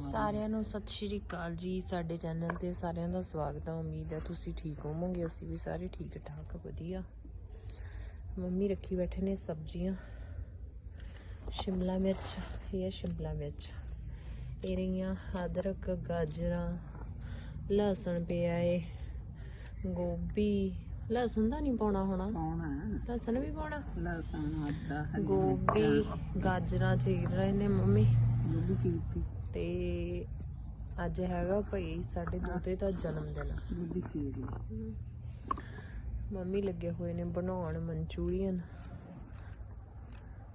ਸਾਰਿਆਂ ਨੂੰ ਸਤਿ ਸ਼੍ਰੀ ਅਕਾਲ ਜੀ ਸਾਡੇ ਚੈਨਲ ਤੇ ਸਾਰਿਆਂ ਦਾ ਸਵਾਗਤ ਹੈ ਉਮੀਦ ਹੈ ਤੁਸੀਂ ਠੀਕ ਹੋਵੋਗੇ ਅਸੀਂ ਵੀ ਸਾਰੇ ਠੀਕ ਠਾਕ ਵਧੀਆ। ਮੰਮੀ ਰੱਖੀ ਬੈਠੇ ਨੇ ਸਬਜ਼ੀਆਂ ਸ਼ਿਮਲਾ ਮਿਰਚ ਇਹ ਸ਼ਿਮਲਾ ਮਿਰਚ। ਇਹ ਰਹੀਆਂ ਅਦਰਕ ਗਾਜਰਾਂ ਲਸਣ ਪਿਆ ਏ ਗੋਭੀ ਲਸਣ ਦਾ ਨਹੀਂ ਪਾਉਣਾ ਹੋਣਾ। ਪਾਉਣਾ। ਲਸਣ ਵੀ ਪਾਉਣਾ? ਲਸਣ ਆਦਾ ਗੋਭੀ ਗਾਜਰਾਂ ਚੀਰ ਰਹੇ ਨੇ ਮੰਮੀ। ਗੋਭੀ ਚੀਰਤੀ ਤੇ ਅੱਜ ਹੈਗਾ ਭਾਈ ਸਾਡੇ ਦੋਤੇ ਦਾ ਜਨਮ ਦਿਨ। ਮੰਮੀ ਲੱਗੇ ਹੋਏ ਨੇ ਬਣਾਉਣ ਮਨਚੂਰੀਅਨ।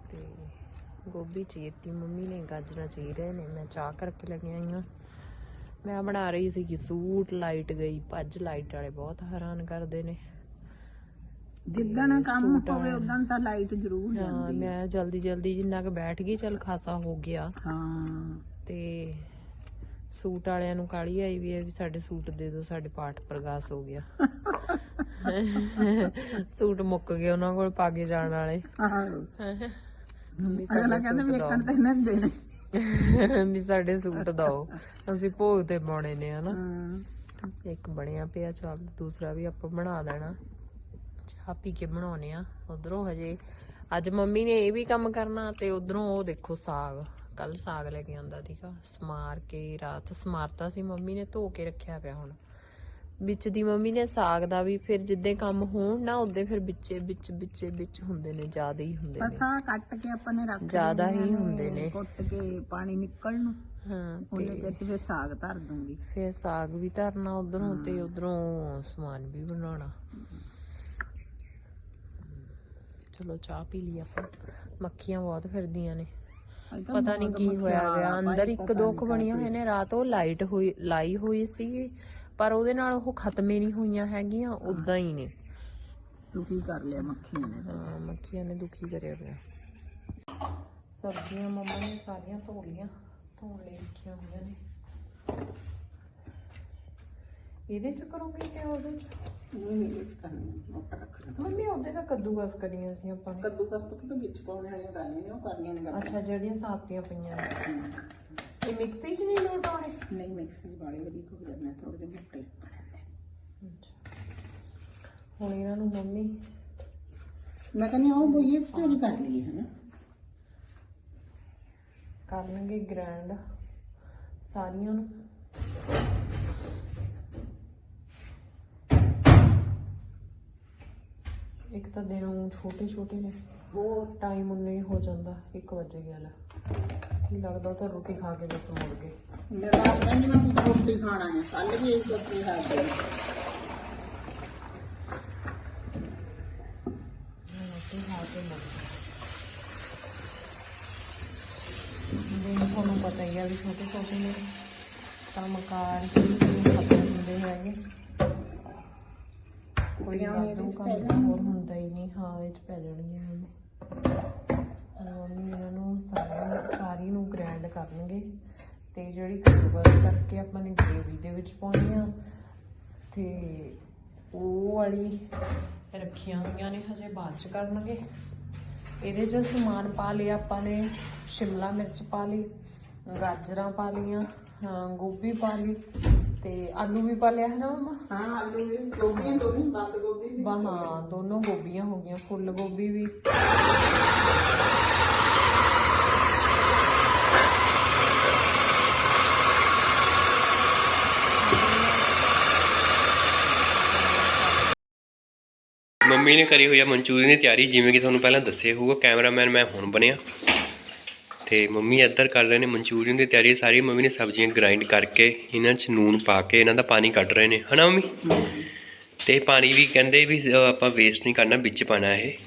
ਤੇ ਗੋਭੀ ਚੀਰਤੀ ਮੰਮੀ ਨੇ ਗਾਜਰਾਂ ਚੀਰ ਰਹੇ ਨੇ ਮੈਂ ਚਾਹ ਕਰਕੇ ਲੈ ਕੇ ਆਈ ਹਾਂ। ਮੈਂ ਬਣਾ ਰਹੀ ਸੀ ਕਿ ਸੂਟ ਲਾਈਟ ਗਈ ਭੱਜ ਲਾਈਟ ਵਾਲੇ ਬਹੁਤ ਹੈਰਾਨ ਕਰਦੇ ਨੇ। ਜਿੱਦਣ ਕੰਮ ਸੂਟ ਹੋਵੇ ਆਇਆ। ਉਦੋਂ ਤਾਂ ਲਾਈਟ ਜ਼ਰੂਰ ਹਾਂ ਜਾਂਦੀ ਹੈ। ਮੈਂ ਜਲਦੀ ਜਲਦੀ ਜਿੰਨਾ ਕੁ ਬੈਠ ਗਈ ਚਲ ਖਾਸਾ ਹੋ ਗਿਆ। ਹਾਂ। ਤੇ ਸੂਟ ਵਾਲਿਆਂ ਨੂੰ ਕਾਲੀ ਆਈ ਵੀ ਹੈ ਵੀ ਸਾਡੇ ਸੂਟ ਦੇ ਦਿਓ ਸਾਡੇ ਪਾਠ ਪ੍ਰਗਾਸ ਹੋ ਗਿਆ। ਸੂਟ ਮੁੱਕ ਗਏ ਉਹਨਾਂ ਕੋਲ ਪਾ ਕੇ ਜਾਣ ਵਾਲੇ। ਵੀ ਅਗਲਾ ਸਾਡੇ ਕਹਿੰਦਾ ਸੂਟ ਵੇਖਣ ਤੇ ਇਹਨਾਂ ਦੇ ਨੇ। ਦਿਓ ਵੀ ਸਾਡੇ ਸੂਟ ਦਓ। ਅਸੀਂ ਭੋਗ ਤੇ ਪਾਉਣੇ ਨੇ ਹਨਾ। ਇੱਕ ਬਣਿਆ ਪਿਆ ਚੱਲ ਦੂਸਰਾ ਵੀ ਆਪਾਂ ਬਣਾ ਲੈਣਾ। ਚਾਹ ਪੀ ਕੇ ਬਣਾਉਨੇ ਆ। ਉਧਰੋਂ ਹਜੇ ਅੱਜ ਮੰਮੀ ਨੇ ਇਹ ਵੀ ਕੰਮ ਕਰਨਾ ਤੇ ਉਧਰੋਂ ਉਹ ਦੇਖੋ ਸਾਗ। ਕੱਲ ਸਾਗ ਲੈ ਕੇ ਆਂਦਾ ਸੀਗਾ ਸਮਾਰ ਕੇ ਰਾਤ ਸਮਾਰਤਾ ਸੀ ਮੰਮੀ ਨੇ ਧੋ ਕੇ ਰੱਖਿਆ ਪਿਆ ਹੁਣ। ਵਿੱਚ ਦੀ ਮੰਮੀ ਨੇ ਸਾਗ ਦਾ ਵੀ ਫਿਰ ਜਿੱਦੇ ਕੰਮ ਹੋਣ ਨਾ ਉਦੋਂ ਫਿਰ ਵਿੱਚੇ ਵਿੱਚ ਵਿੱਚੇ ਵਿੱਚ ਹੁੰਦੇ ਨੇ ਜ਼ਿਆਦਾ ਹੀ ਹੁੰਦੇ ਬਸ ਨੇ। ਆ ਕੱਟ ਕੇ ਆਪਾਂ ਨੇ ਰੱਖ ਜ਼ਿਆਦਾ ਹੀ ਹੁੰਦੇ ਨੇ। ਕੁੱਟ ਕੇ ਪਾਣੀ ਨਿਕਲ ਨੂੰ ਹਾਂ ਉਹਦੇ ਤੇ ਵਿੱਚ ਫਿਰ ਸਾਗ ਧਰ ਦੂੰਗੀ। ਫਿਰ ਸਾਗ ਵੀ ਧਰਨਾ ਉਧਰੋਂ ਤੇ ਉਧਰੋਂ ਸਮਾਨ ਵੀ ਬਣਾਉਣਾ। ਚਲੋ ਚਾਹ ਪੀ ਲਈ ਆਪਾਂ। ਮੱਖੀਆਂ ਬਹੁਤ ਫਿਰਦੀਆਂ ਨੇ। ਪਤਾ ਨਹੀਂ ਕੀ ਹੋਇਆ ਹੋਇਆ ਅੰਦਰ ਇੱਕ ਦੋ ਕੁ ਬਣੀਆਂ ਹੋਈਆਂ ਨੇ ਰਾਤ ਉਹ ਲਾਈਟ ਹੋਈ ਲਾਈ ਹੋਈ ਸੀ ਪਰ ਉਹਦੇ ਨਾਲ ਉਹ ਖਤਮੇ ਨਹੀਂ ਹੋਈਆਂ ਹੈਗੀਆਂ ਉਦਾਂ ਹੀ ਨੇ। ਕੀ ਕਰ ਲਿਆ ਮੱਖੀਆਂ ਨੇ ਹਾਂ ਮੱਖੀਆਂ ਨੇ ਦੁਖੀ ਕਰਿਆ ਪਿਆ। ਸਬਜ਼ੀਆਂ ਮੰਮਾ ਨੇ ਸਾਰੀਆਂ ਧੋ ਲੀਆਂ ਧੋਣ ਲਈ ਰੱਖੀਆਂ ਹੋਈਆਂ ਨੇ। ਇਹਦੇ ਚ ਕਰੋਗੇ ਕਿ ਉਹਦੇ ਚ? ਇਹ ਵਿੱਚ ਕਰਨੀ ਮੋਟਾ ਰੱਖ ਲੈ ਮੰਮੀ ਉਹਦੇ ਤਾਂ ਕੱਦੂਕਸ ਕਰੀਆਂ ਸੀ ਆਪਾਂ ਨੇ। ਕੱਦੂ ਕਸ ਤੋਂ ਵਿੱਚ ਪਾਉਣੇ ਵਾਲੀਆਂ ਕਰਨੀਆਂ ਨੇ ਉਹ ਕਰਨੀਆਂ ਨੇ ਅੱਛਾ ਜਿਹੜੀਆਂ ਸਾਫਤੀਆਂ ਪਈਆਂ ਨੇ। ਇਹ ਮਿਕਸੀ 'ਚ ਨਹੀਂ ਲੋਟ ਆਉਣੇ? ਨਹੀਂ ਮਿਕਸੀ ਵਾਲੇ ਵਧੀਆ ਹੋ ਜਾਂਦੇ ਥੋੜੇ ਜਿਹੇ ਮੋਟੇ ਬਣਦੇ ਹੁਣ ਇਹਨਾਂ ਨੂੰ ਮੰਮੀ ਮੈਂ ਕਹਿੰਦੀ ਉਹ ਬੋਈਏ ਚ ਕਰ ਲਈਏ ਹਨਾ? ਕਰਨਗੇ ਗ੍ਰੈਂਡ ਸਾਰੀਆਂ ਨੂੰ। ਇੱਕ ਤਾਂ ਦਿਨ ਛੋਟੇ ਛੋਟੇ ਨੇ ਹੋਰ ਟਾਈਮ ਉਨੇ ਹੀ ਹੋ ਜਾਂਦਾ 1 ਵਜੇ ਗਿਆ ਲੈ। ਕੀ ਲੱਗਦਾ ਉਹ ਤਾਂ ਰੋਟੀ ਖਾ ਕੇ ਬਸ ਮੁੜ ਗਏ। ਮੇਰਾ ਕਹਿੰਦੀ ਮੈਂ ਕੁਝ ਰੋਟੀ ਖਾਣਾ ਹੈ। ਕੱਲ ਵੀ ਇਹ ਕੁਝ ਖਾ ਕੇ ਮੈਂ ਰੋਟੀ ਖਾ ਕੇ ਮੁੜ ਗਏ ਦਿਨ ਤੁਹਾਨੂੰ ਪਤਾ ਹੀ ਆ ਵੀ ਛੋਟੇ ਛੋਟੇ ਨੇ ਕੰਮਕਾਰ ਹੀ ਨਹੀਂ ਖਤਮ ਹੁੰਦੇ ਹੈਗੇ। ਕੋਈ ਕੰਮ ਹੋਰ ਹੁੰਦਾ ਹੀ ਨਹੀਂ ਹਾਂ ਇਹ ਚ ਪੈ ਮੰਮੀ ਹੁਣ। ਮੰਮੀ ਇਹਨਾਂ ਨੂੰ ਸਾਰੀ ਨੂੰ ਗ੍ਰੈਂਡ ਕਰਨਗੇ ਤੇ ਜਿਹੜੀ ਕੱਦੂਕਸ ਕਰਕੇ ਆਪਾਂ ਨੇ ਗ੍ਰੇਵੀ ਦੇ ਵਿੱਚ ਪਾਉਣੀ ਆ ਤੇ ਉਹ ਵਾਲੀ ਰੱਖੀਆਂ ਹੋਈਆਂ ਨੇ ਹਜੇ ਬਾਅਦ ਚ ਕਰਨਗੇ। ਇਹਦੇ ਚ ਸਮਾਨ ਪਾ ਲਿਆ ਆਪਾਂ ਨੇ ਸ਼ਿਮਲਾ ਮਿਰਚ ਪਾ ਲਈ ਗਾਜਰਾਂ ਪਾ ਲਈਆਂ ਹਾਂ ਗੋਭੀ ਪਾ ਲਈ ਤੇ ਆਲੂ ਵੀ ਪਾ ਲਿਆ ਹੈ ਨਾ ਮਮਾ? ਹਾਂ ਆਲੂ ਵੀ ਗੋਭੀਆਂ ਦੋਨੋਂ ਬੰਦ ਗੋਭੀ ਵੀ। ਬਾ ਹਾਂ ਦੋਨੋਂ ਗੋਭੀਆਂ ਹੋ ਗਈਆਂ ਫੁੱਲ ਗੋਭੀ ਵੀ। ਮੰਮੀ ਨੇ ਕਰੀ ਹੋਈ ਆ ਮਨਚੂਰੀਅਨ ਦੀ ਤਿਆਰੀ ਜਿਵੇਂ ਕਿ ਤੁਹਾਨੂੰ ਪਹਿਲਾਂ ਦੱਸਿਆ ਹੋਊਗਾ ਕੈਮਰਾਮੈਨ ਮੈਂ ਹੁਣ ਬਣਿਆ। ਤੇ ਮੰਮੀ ਇੱਧਰ ਕਰ ਰਹੇ ਨੇ ਮਨਚੂਰੀਅਨ ਦੀ ਤਿਆਰੀ। ਸਾਰੀ ਮੰਮੀ ਨੇ ਸਬਜ਼ੀਆਂ ਗ੍ਰਾਈਂਡ ਕਰਕੇ ਇਹਨਾਂ 'ਚ ਨੂਨ ਪਾ ਕੇ ਇਹਨਾਂ ਦਾ ਪਾਣੀ ਕੱਢ ਰਹੇ ਨੇ। ਹਨਾ ਮੰਮੀ? ਤੇ ਪਾਣੀ ਵੀ ਕਹਿੰਦੇ ਵੀ ਆਪਾਂ ਵੇਸਟ ਨਹੀਂ ਕਰਨਾ ਵਿੱਚ ਪਾਣਾ ਇਹ।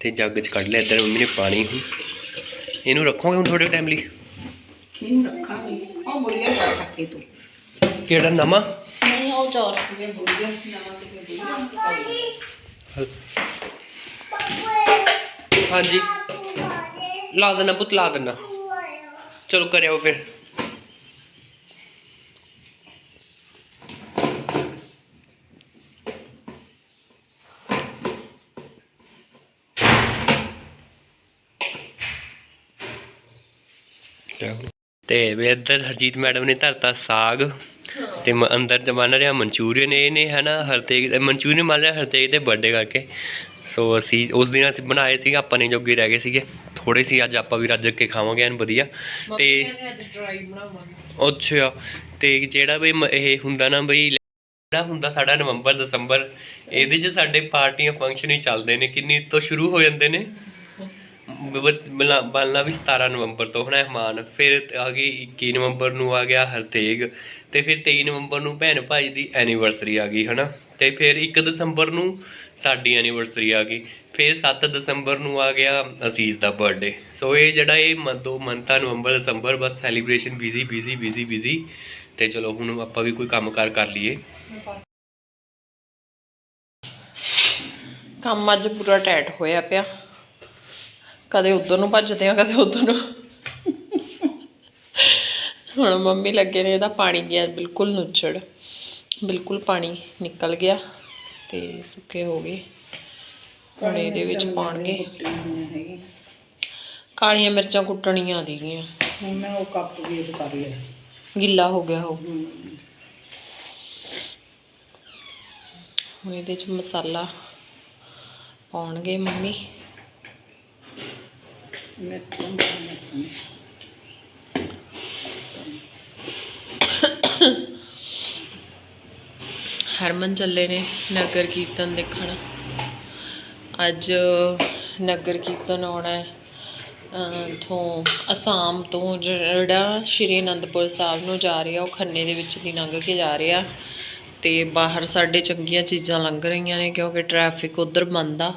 ਤੇ ਜੱਗ 'ਚ ਕੱਢ ਲਿਆ ਇੱਧਰ ਮੰਮੀ ਨੇ ਪਾਣੀ ਹੁਣ ਇਹਨੂੰ ਰੱਖੋਗੇ ਹੁਣ ਥੋੜੇ ਟਾਈਮ ਲਈ? ਇਹਨੂੰ ਰੱਖਾਂਗੇ। ਉਹ ਕਰ ਤੂੰ। ਕਿਹੜਾ ਨਵਾਂ? ਨਹੀਂ ਉਹ ਚੌਰ ਸੀਗੇ ਬੁੜੀਆ। ਨਵਾਂ ਕਿਤੇ ਦੇ ਹਾਂਜੀ। ਲਾ ਦੇਣਾ ਪੁੱਤ, ਲਾ ਦੇਣਾ। ਚਲੋ ਕਰਿਓ ਫਿਰ। ਤੇ ਵੀ ਇੱਧਰ ਹਰਜੀਤ ਮੈਡਮ ਨੇ ਧਰਤਾ ਸਾਗ ਤੇ ਅੰਦਰ ਤੇ ਰਿਹਾ ਮਨਚੂਰੀਅਨ ਇਹ ਨੇ ਹਨਾ ਹਰਤੇਜ ਮਨਚੂਰੀਅਨ ਮੰਨ ਰਿਹਾ ਹਰਤੇਗ ਦੇ ਬਰਥਡੇ ਕਰਕੇ। ਸੋ ਅਸੀਂ ਉਸ ਦਿਨ ਅਸੀਂ ਬਣਾਏ ਸੀਗੇ, ਆਪਾਂ ਨੇ ਜੋਗੇ ਰਹਿ ਗਏ ਸੀਗੇ। ਥੋੜੇ ਸੀ ਅੱਜ ਆਪਾਂ ਵੀ ਰੱਜ ਕੇ ਖਾਵਾਂਗੇ ਐਨ ਵਧੀਆ। ਤੇ ਕਹਿੰਦੇ ਅੱਜ ਡਰਾਈ ਬਣਾਵਾਂਗੇ। ਅੱਛਾ ਤੇ ਜਿਹੜਾ ਵੀ ਮ- ਇਹ ਹੁੰਦਾ ਨਾ ਬਈ ਜਿਹੜਾ ਹੁੰਦਾ ਸਾਡਾ ਨਵੰਬਰ ਦਸੰਬਰ ਇਹਦੇ 'ਚ ਸਾਡੇ ਪਾਰਟੀਆਂ ਫੰਕਸ਼ਨ ਹੀ ਚੱਲਦੇ ਨੇ ਕਿੰਨੀ ਤੋਂ ਸ਼ੁਰੂ ਹੋ ਜਾਂਦੇ ਨੇ। ਬਲਨਾ ਵੀ 17 ਨਵੰਬਰ ਤੋਂ ਹੋਣਾ ਮਹਿਮਾਨ ਫਿਰ ਆ ਗਈ 21 ਨਵੰਬਰ ਨੂੰ ਆ ਗਿਆ ਹਰਤੇਗ ਤੇ ਫਿਰ 23 ਨਵੰਬਰ ਨੂੰ ਭੈਣ ਭਾਈ ਦੀ ਐਨੀਵਰਸਰੀ ਆ ਗਈ ਹਨਾ। ਤੇ ਫਿਰ 1 ਦਸੰਬਰ ਨੂੰ ਸਾਡੀ ਐਨੀਵਰਸਰੀ ਆ ਗਈ। ਫਿਰ 7 ਦਸੰਬਰ ਨੂੰ ਆ ਗਿਆ ਅਸੀਸ ਦਾ ਬਰਥਡੇ ਸੋ ਇਹ ਜਿਹੜਾ ਇਹ ਮ- ਦੋ ਮੰਥਾਂ ਨਵੰਬਰ, ਦਸੰਬਰ, ਬਸ celebration busy busy busy busy ਤੇ ਚਲੋ ਹੁਣ ਆਪਾਂ ਵੀ ਕੋਈ ਕੰਮਕਾਰ ਕਰ ਲਈਏ। ਕੰਮ ਅੱਜ ਪੂਰਾ ਟੈਟ ਹੋਇਆ ਪਿਆ। ਕਦੇ ਉਧਰ ਨੂੰ ਭੱਜਦੇ ਆ ਕਦੇ ਉਧਰ ਨੂੰ। ਹੁਣ ਮੰਮੀ ਲੱਗੇ ਨੇ, ਇਹਦਾ ਪਾਣੀ ਗਿਆ ਬਿਲਕੁਲ ਨੁੱਚੜ ਬਿਲਕੁਲ ਪਾਣੀ ਨਿਕਲ ਗਿਆ ਤੇ ਸੁੱਕੇ ਹੋ ਗਏ। ਹੁਣ ਇਹਦੇ ਵਿੱਚ ਪਾਣਗੇ ਕਾਲੀਆਂ ਮਿਰਚਾਂ ਕੁੱਟਣੀਆਂ ਦੀਗੀਆਂ ਹੁਣ ਮੈਂ ਉਹ ਕੱਪ ਵੇਟ ਕਰ ਲਿਆ। ਗਿੱਲਾ ਹੋ ਗਿਆ ਉਹ। ਹੁਣ ਇਹਦੇ ਚ ਮਸਾਲਾ ਪਾਉਣਗੇ ਮੰਮੀ। ਮਿਰਚਾਂ ਮਿਰਚਾਂ ਹਰਮਨ ਚੱਲੇ ਨੇ ਨਗਰ ਕੀਰਤਨ ਦੇਖਣ। ਅੱਜ ਨਗਰ ਕੀਰਤਨ ਆਉਣਾ ਹੈ। ਤੋਂ ਅਸਾਮ ਤੋਂ ਜਿਹੜਾ ਸ਼੍ਰੀ ਅਨੰਦਪੁਰ ਸਾਹਿਬ ਨੂੰ ਜਾ ਰਿਹਾ ਉਹ ਖੰਨੇ ਦੇ ਵਿੱਚ ਦੀ ਲੰਘ ਕੇ ਜਾ ਰਿਹਾ। ਤੇ ਬਾਹਰ ਸਾਡੇ ਚੰਗੀਆਂ ਚੀਜ਼ਾਂ ਲੰਘ ਰਹੀਆਂ ਨੇ ਕਿਉਂਕਿ ਟ੍ਰੈਫਿਕ ਉਧਰ ਬੰਦ ਆ।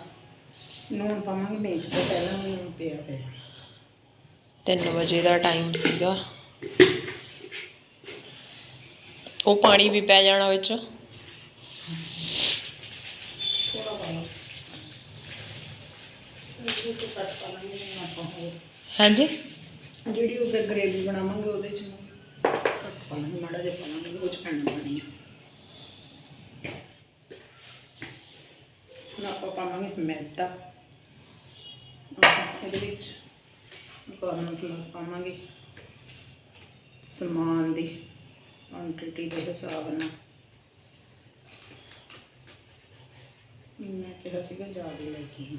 ਨੂਣ ਪਾਵਾਂਗੇ ਮੇਚ ਤੋਂ ਪਹਿਲਾਂ ਨੂਣ ਪਿਆ ਪਿਆ। 3 ਵਜੇ ਦਾ ਟਾਈਮ ਸੀਗਾ। ਉਹ ਪਾਣੀ ਵੀ ਪੈ ਜਾਣਾ ਵਿੱਚ ਥੋੜਾ ਪਾਵਾਂ ਇਹ ਤੋਂ ਕੱਟ ਪਾਵਾਂਗੇ ਆਪਾਂ ਹੋਰ ਹਾਂਜੀ? ਜਿਹੜੀ ਉਹਦੇ ਗ੍ਰੇਵੀ ਬਣਾਵਾਂਗੇ ਉਹਦੇ ਚ ਕੱਟ ਪਾਵਾਂਗੇ, ਮਾੜਾ ਜਿਹਾ ਪਾਵਾਂਗੇ, ਉਹ ਪੈਣਾ ਪਾਣੀ ਆ ਹੁਣ ਆਪਾਂ ਪਾਵਾਂਗੇ ਮੈਦਾ। ਆਪਾਂ ਇਹਦੇ ਵਿੱਚ ਪਾਵਾਂਗੇ ਪਾਵਾਂਗੇ। ਸਮਾਨ ਦੀ ਕੁਆਂਟੀਟੀ ਦੇ ਹਿਸਾਬ ਨਾਲ। ਮੈਂ ਕਿਹਾ ਸੀਗਾ ਜ਼ਿਆਦਾ ਲੈ ਕੇ ਆਈ।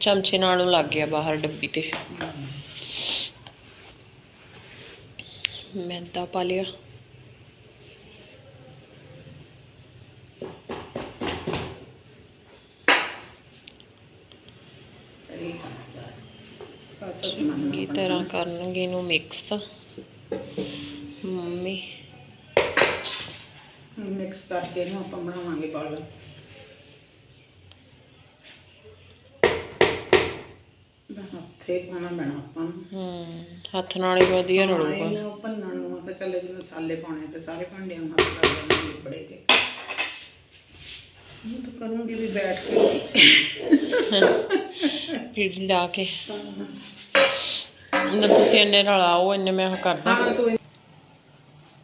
ਚਮਚੇ ਨਾਲੋਂ ਲੱਗ ਗਿਆ ਬਾਹਰ ਡੱਬੀ ਤੇ। ਮੈਦਾ ਪਾ ਲਿਆ। ਚੰਗੀ ਤਰ੍ਹਾਂ ਕਰਨਗੇ ਇਹਨੂੰ ਮਿਕਸ ਮੰਮੀ। ਮਿਕਸ ਕਰਕੇ ਇਹਨੂੰ ਆਪਾਂ ਬਣਾਵਾਂਗੇ ਬਾਲ ਹੱਥੇ ਪਾਣਾ ਬਣਾ ਆਪਾਂ ਨੂੰ। ਹੂੰ ਹੱਥ ਨਾਲ ਹੀ ਵਧੀਆ ਰਲੂਗਾ। ਇਹਨੂੰ ਭੰਨਣ ਨੂੰ ਆਪਾਂ ਚੱਲੇ ਜੇ ਮਸਾਲੇ ਪਾਉਣੇ ਤੇ ਸਾਰੇ ਭਾਂਡਿਆਂ ਨੂੰ ਹੱਥ ਲਾ ਦੇਣੇ ਬੜੇ ਕੇ ਮੈਂ ਤਾਂ ਕਰੂੰਗੀ ਵੀ ਬੈਠ ਕੇ। ਫਿਰ ਲਾ ਕੇ। ਨਾ ਤੁਸੀਂ ਇੰਨੇ ਰਲਾਓ ਇੰਨੇ ਮੈਂ ਉਹ ਕਰਦਾ। ਹਾਂ ਤੂੰ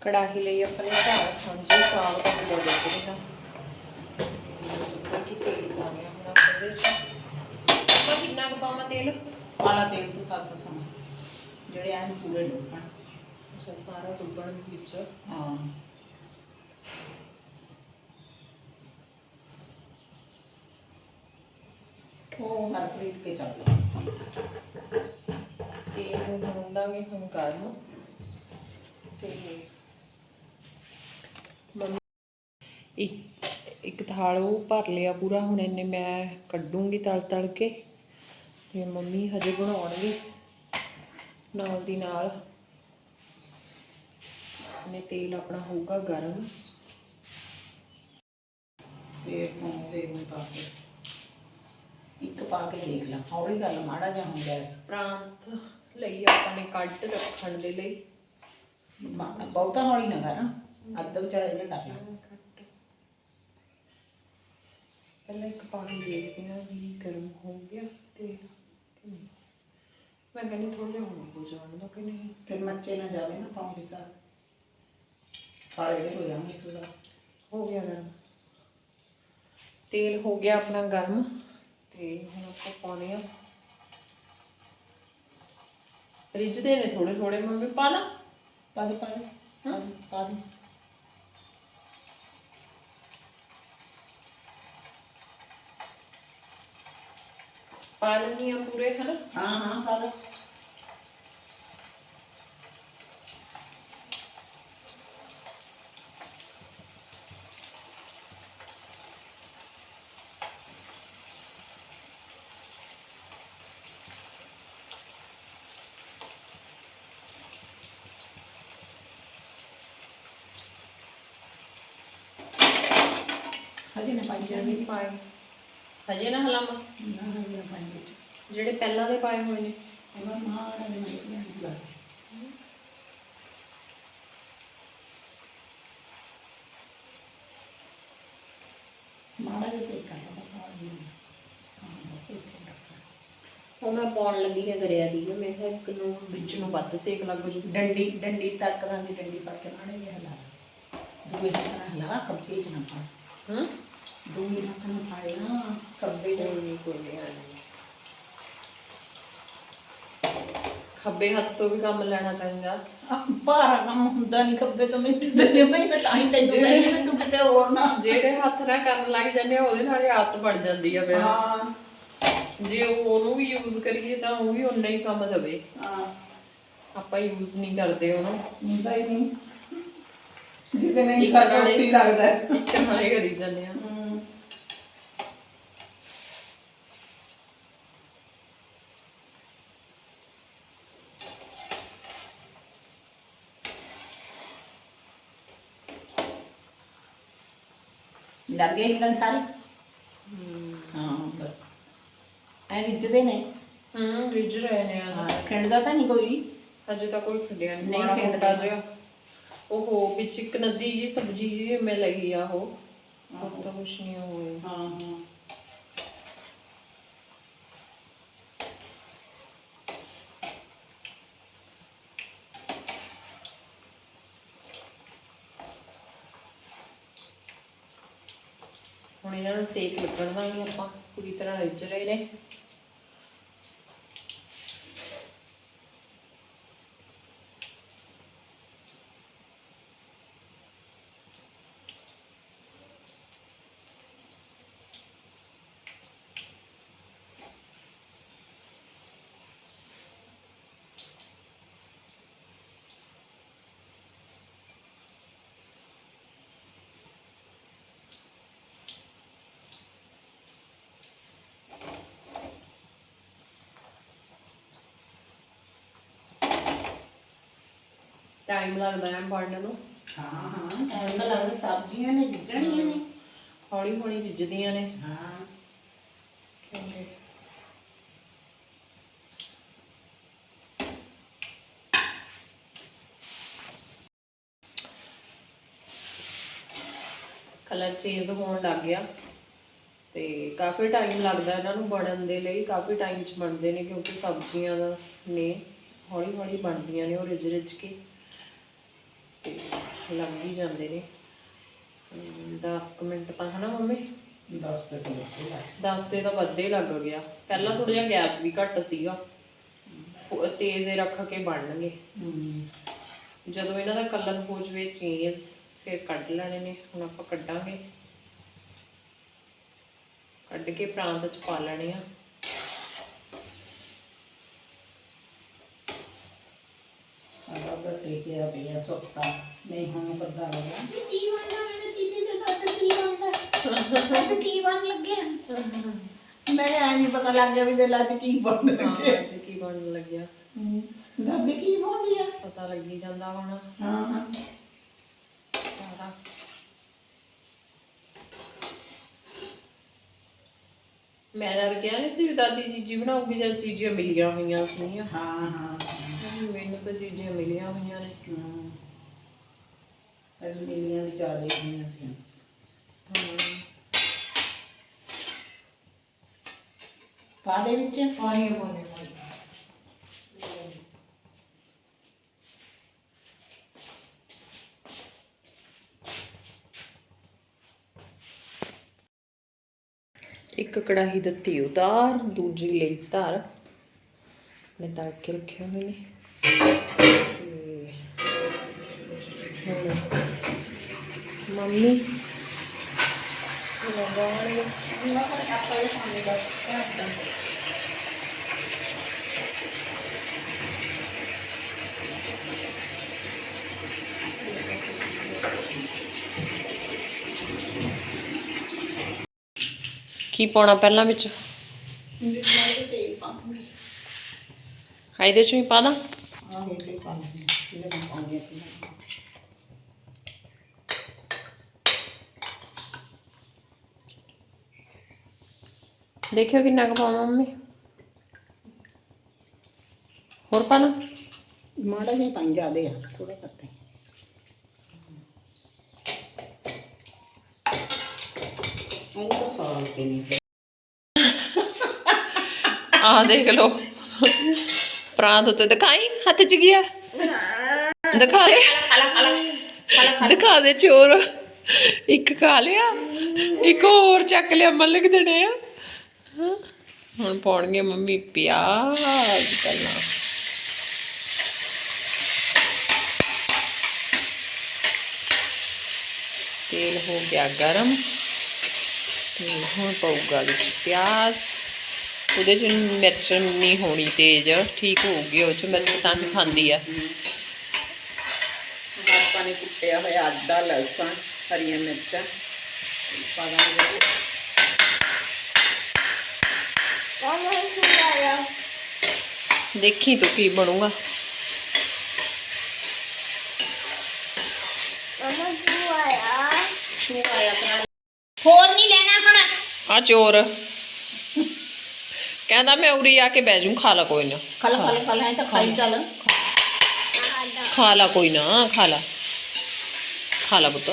ਕੜਾਹੀ ਲਈ ਆਪਣੇ ਘਰ ਹਾਂਜੀ ਸਾਗ ਦਾ ਕਿਲੋ ਦੇ ਦੇਣਾ ਬਾਕੀ ਤੇਲ ਪਾ ਲਿਆ ਹੁਣ ਆਪਾਂ ਇਹਦੇ ਵਿੱਚ? ਆਪਾਂ ਕਿੰਨਾ ਕੁ ਪਾਵਾਂ ਤੇਲ? ਪਾਲਾ ਤੇਲ ਤੂੰ ਖਾਸਾ ਸੋਣਾ ਜਿਹੜੇ ਐਨ ਪੂਰੇ ਲੋਕਾਂ ਅੱਛਾ ਸਾਰਾ ਡੁੱਬਣ ਵਿੱਚ। ਹਾਂ। ਉਹ ਹਰਪ੍ਰੀਤ ਕੇ ਚੱਲ ਤੇਲ ਨੂੰ ਹੁੰਦਾਂਗੇ ਹੁਣ ਗਰਮ ਤੇ ਮੰਮੀ ਇੱਕ ਇੱਕ ਥਾਲ ਉਹ ਭਰ ਲਿਆ ਪੂਰਾ ਹੁਣ ਇਹਨੇ ਮੈਂ ਕੱਢੂੰਗੀ ਤਲ ਤਲ ਕੇ। ਤੇ ਮੰਮੀ ਹਜੇ ਬਣਾਉਣਗੇ ਨਾਲ ਦੀ ਨਾਲ। ਨੇ ਤੇਲ ਆਪਣਾ ਹੋਊਗਾ ਗਰਮ। ਫੇਰ ਤੋਂ ਦੇ ਨੂੰ ਪਾ ਕੇ ਇੱਕ ਪਾ ਕੇ ਦੇਖ ਲੈ ਹੌਲੀ ਗੱਲ ਮਾੜਾ ਜਿਹਾ ਹੋ ਗੈਸ। ਪ੍ਰਾਂਤ ਲਈ ਆਪਾਂ ਨੇ ਕੱਢ ਰੱਖਣ ਦੇ ਲਈ। ਬਹੁਤਾ ਹੌਲੀ ਨਾ ਕਰ ਅੱਧ ਵਿਚਾਲੇ ਜੇ ਕਰ ਲੈ। ਪਹਿਲਾਂ ਇੱਕ ਪਾ ਕੇ ਦੇਖਦੇ ਹਾਂ ਵੀ ਗਰਮ ਹੋ ਗਿਆ ਤੇ ਮੈਂ ਕਹਿੰਦੀ ਥੋੜਾ ਜਿਹਾ ਹੋਰ ਹੋ ਜਾਣ ਦੋ ਕਿ ਨਹੀਂ। ਫਿਰ ਮੱਚੇ ਨਾ ਜਾਵੇ ਨਾ ਪਾਉਂਦੇ ਸਾਰ। ਕਾਲੇ ਜਿਹੇ ਹੋ ਜਾਣਗੇ ਥੋੜਾ ਹੋ ਗਿਆ ਗਰਮ। ਤੇਲ ਹੋ ਗਿਆ ਆਪਣਾ ਗਰਮ ਤੇ ਹੁਣ ਆਪਾਂ ਪਾਉਣੇ ਆ। ਰਿੱਝਦੇ ਨੇ ਥੋੜੇ ਥੋੜੇ ਮੰਮੀ ਪਾ ਲਾ। ਪਾ ਦੇ ਪਾ ਦੇ। ਦੇ, ਪਾ ਦੇ। पालनी है पूरे है ना हाँ हाँ पालो હજી ને પાઈ હજી ને હલામાં ਜਿਹੜੇ ਪਹਿਲਾਂ ਦੇ ਪਾਏ ਹੋਏ ਨੇ ਉਹਨਾਂ ਮਾੜਾ ਜਿਹਾ ਮੈਂ ਇਹ ਲਾ ਮਾੜਾ ਜਿਹਾ ਤੇਜ਼ ਕਰ ਲਾ ਪਾ ਦੀ ਹਾਂ ਬਸ ਇੱਥੇ ਰੱਖ ਉਹ ਮੈਂ ਪਾਉਣ ਲੱਗੀ ਹੈ ਕਰਿਆ ਦੀ ਮੈਂ ਕਿਹਾ ਇੱਕ ਨੂੰ ਵਿੱਚ ਨੂੰ ਵੱਧ ਸੇਕ ਲੱਗ ਜੂ ਡੰਡੀ ਡੰਡੀ ਤੜਕਦਾਂ ਦੀ ਡੰਡੀ ਫੜ ਕੇ ਮਾੜੇ ਜਿਹਾ ਹਿਲਾ ਦੂਏ ਹੱਥ ਨਾਲ ਹਿਲਾ ਖੱਬੇ ਚ ਨਾ ਪਾ। ਹੂੰ? ਦੂਏ ਹੱਥ ਨਾਲ ਖੱਬੇ ਚ। ਨਹੀਂ ਕੋਈ ਨਹੀਂ ਆਣੀ ਖੱਬੇ ਹੱਥ ਤੋਂ ਵੀ ਕੰਮ ਲੈਣਾ ਚਾਹੀਦਾ। ਆਹ ਭਾਰਾ ਕੰਮ ਹੁੰਦਾ ਨਹੀਂ ਖੱਬੇ ਤੋਂ ਮੈਂ ਤੇ ਜੇ ਮੈਂ ਤਾਂ ਹੀ ਤੈਨੂੰ ਕਹਿੰਦੀ ਮੈਂ ਤੂੰ ਕਿਤੇ ਹੋਰ ਨਾ ਜਿਹੜੇ ਹੱਥ ਨਾਲ ਕਰਨ ਲੱਗ ਜਾਂਦੇ ਆ ਉਹਦੇ ਨਾਲ ਹੀ ਆਦਤ ਬਣ ਜਾਂਦੀ ਆ ਫਿਰ। ਹਾਂ। ਜੇ ਉਹ ਉਹਨੂੰ ਵੀ ਯੂਜ਼ ਕਰੀਏ ਤਾਂ ਉਹ ਵੀ ਉਨਾ ਹੀ ਕੰਮ ਦੇਵੇ। ਹਾਂ। ਆਪਾਂ ਯੂਜ਼ ਨਹੀਂ ਕਰਦੇ ਉਹਨੂੰ। ਹੁੰਦਾ ਹੀ ਨਹੀਂ। ਜਿਹਦੇ ਨਹੀਂ ਇੱਕ ਸਾਡਾ ਨਾਲੇ- ਉੱਥੇ ਹੀ ਲੱਗਦਾ। ਹੈ ਇੱਕ ਨਾਲ ਹੀ ਕਰੀ ਜਾਂਦੇ ਆ। ਲੱਗ ਗਏ ਹਿੱਲਣ ਸਾਰੇ? ਹਾਂ। ਬਸ। ਐ ਰਿੱਝਦੇ ਨੇ? ਹੂੰ ਰਿੱਝ ਰਹੇ ਨੇ ਹਾਂ ਖਿੰਡਦਾ ਤਾਂ ਨਹੀਂ ਕੋਈ? ਅਜੇ ਤਾਂ ਕੋਈ ਖੱਡਿਆ ਨਹੀਂ ਨਹੀਂ ਖਿੰਡਦਾ। ਜਿਹਾ। ਉਹ ਵਿੱਚ ਇੱਕ ਨਦੀ ਜੀ ਸਬਜੀ ਜੀ ਮੈਂ ਲਈ ਆ ਉਹ। ਉਹ ਤਾਂ ਕੁਛ ਨਹੀਂ ਹੋਏ ਹਾਂ ਹਾਂ। ਸੇਕ ਲੱਗਣ ਦਾਂਗੇ ਆਪਾਂ ਪੂਰੀ ਤਰ੍ਹਾਂ ਰਿੱਝ ਰਹੇ ਨੇ। ਟਾਈਮ ਲੱਗਦਾ ਹੈ ਬਣਨ ਨੂੰ। ਹਾਂ ਹਾਂ। ਟਾਈਮ ਤਾਂ ਲੱਗਦਾ ਸਬਜ਼ੀਆਂ ਨੇ ਰਿੱਝਣੀਆਂ ਨੇ। ਹੌਲੀ ਹੌਲੀ ਰਿੱਝਦੀਆਂ ਨੇ। ਹਾਂ। ਕਲਰ ਚੇਂਜ ਹੋਣ ਲੱਗ ਗਿਆ। ਤੇ ਕਾਫੀ ਟਾਈਮ ਲੱਗਦਾ ਇਹਨਾਂ ਨੂੰ ਬਣਨ ਦੇ ਲਈ। ਕਾਫੀ ਟਾਈਮ ਚ ਬਣਦੇ ਨੇ ਕਿਉਂਕਿ ਸਬਜ਼ੀਆਂ ਦਾ ਨੇ। ਹੌਲੀ ਹੌਲੀ ਬਣਦੀਆਂ ਨੇ ਉਹ ਰਿਜ ਰਿਜ ਕੇ। ਲੱਗ ਹੀ ਜਾਂਦੇ ਨੇ। 10 ਮਿੰਟ ਤਾਂ ਹਨਾ ਮੰਮੀ? ਦਸ ਤੱਕ ਲੱਗੇਗਾ 10 ਤੇ ਤਾਂ ਵੱਧੇ ਹੀ ਲੱਗ ਗਿਆ ਪਹਿਲਾਂ ਥੋੜਾ ਜਿਹਾ ਗੈਸ ਵੀ ਘੱਟ ਸੀਗਾ। ਤੇਜ਼ ਰੱਖ ਕੇ ਬਣਨਗੇ। ਜਦੋਂ ਇਹਨਾਂ ਦਾ ਕਲਰ ਹੋ ਜਵੇ ਚੇਂਜ ਫਿਰ ਕੱਢ ਲੈਣੇ ਨੇ। ਹੁਣ ਆਪਾਂ ਕੱਢਾਂਗੇ। ਕੱਢ ਕੇ ਪ੍ਰਾਂਤ ਚ ਪਾ ਲੈਣੇ ਆ। ਕਿਆ ਪਿਆ ਸੁੱਤਾ ਨਹੀਂ ਹੁਣ ਪਤਾ ਲੱਗਾ ਕੀ ਕੀ ਕੀ ਬਣ ਮੈਂ ਐ ਨਹੀਂ ਪਤਾ ਲੱਗ ਗਿਆ ਵੀ ਦੇ ਲੱਜ ਕੀ ਬਣ ਹਾਂ ਲੱਗਿਆ ਅੱਜ ਕੀ ਬਣਨ ਲੱਗਿਆ। ਦਾਦੀ ਕੀ ਬਣ ਗਿਆ ਪਤਾ ਲੱਗੀ ਜਾਂਦਾ ਹੁਣ। ਹਾਂ। ਹਾਂ ਸਾਰਾ। ਮੈਂ ਜਦ ਕਿਹਾ ਨਹੀਂ ਸੀ ਵੀ ਦਾਦੀ ਚੀਜ਼ੀ ਬਣਾਉਗੀ ਜਦ ਚੀਜ਼ਾਂ ਮਿਲੀਆਂ ਹੋਈਆਂ ਹਾਂ ਹਾਂ। ਮੈਨੂੰ ਤਾਂ ਚੀਜ਼ਾਂ ਮਿਲੀਆਂ ਹੋਈਆਂ ਨੇ। ਹਮ। ਅਜੇ ਮੇਰੀਆਂ ਵੀ ਚਾਰ ਦੇ ਗਈਆਂ ਸੀ ਪਾ ਦੇ ਵਿੱਚ। ਪਾਣੀ ਬੋਲੇ ਇੱਕ ਕੜਾਹੀ ਦਿੱਤੀ ਉਤਾਰ ਦੂਜੀ ਲਈ ਧਰ। ਮੈਂ ਤੜਕੇ ਰੱਖੇ ਹੋਏ ਨੇ। ਮੰਮੀ ਲਗਾਉਣਗੇ ਕੀ ਪਾਉਣਾ ਪਹਿਲਾਂ ਵਿੱਚ? ਦੇ ਤੇਲ ਪਾਉਂਗੀ ਇਹਦੇ ਚੋਂ ਹੀ ਪਾ ਦਾਂ ਆਹ ਇਹ ਤੇ ਪਾ ਲੈਂਦੇ ਇਹਦੇ ਵਿੱਚ ਪਾਉਂਗੇ ਪਹਿਲਾਂ ਦੇਖਿਓ ਕਿੰਨਾ ਕੁ ਪਾਵਾਂ ਮੰਮੀ। ਹੋਰ ਪਾਣਾ? ਮਾੜਾ ਜਿਹਾ ਪਾਈ ਜਾਦੇ ਆ ਥੋੜਾ ਕਰਤੇ ਇਹ ਤਾਂ ਸਾਲ ਕੇ ਨਹੀਂ ਆ ਦੇਖ ਲਓ। ਪ੍ਰਾਂਤ ਉੱਤੇ ਦਿਖਾਈ ਹੱਥ 'ਚ ਗਿਆ ਦਿਖਾ ਦੇ। ਦਿਖਾ ਦੇ ਚੋਰ। ਇੱਕ ਖਾ ਲਿਆ ਇੱਕ ਹੋਰ ਚੱਕ ਲਿਆ ਮਲਕ ਦੇਣੇ ਆ। ਹੁਣ ਪਾਉਣਗੇ ਮੰਮੀ ਪਿਆਜ਼ ਪਹਿਲਾਂ। ਤੇਲ ਹੋ ਗਿਆ ਗਰਮ। ਤੇ ਹੁਣ ਪਊਗਾ ਵਿੱਚ ਪਿਆਜ਼। ਉਹਦੇ ਚ ਮਿਰਚ ਨਹੀਂ ਹੋਣੀ ਤੇਜ਼, ਠੀਕ ਹੋਊਗੀ ਉਹ ਚ ਮਿਰਚ ਤਾਂ ਖਾਂਦੀ ਆ। ਆਪਾਂ ਨੇ ਕੁੱਟਿਆ ਹੋਇਆ ਆਦਾ ਲਸਣ, ਹਰੀਆਂ ਮਿਰਚਾਂ। ਪਾ ਦਾਂਗੇ। ਦੇਖੀ ਤੂੰ ਕੀ ਬਣੂਗਾ। ਆਇਆ ਆਪਣਾ ਹੋਰ ਨਹੀਂ ਲੈਣਾ ਹੁਣ। ਆ ਚੋਰ। ਕਹਿੰਦਾ ਮੈਂ ਉਰੀ ਆ ਕੇ ਬਹਿ ਜੂ ਖਾ ਲਾ ਕੋਈ ਨਾ। ਖਲ ਖਲ ਖਲ ਹੈ ਤਾਂ ਖਾਈ ਚੱਲ। ਖਾ ਲਾ ਕੋਈ ਨਾ ਖਾ ਲਾ। ਖਾ ਲਾ ਪੁੱਤ।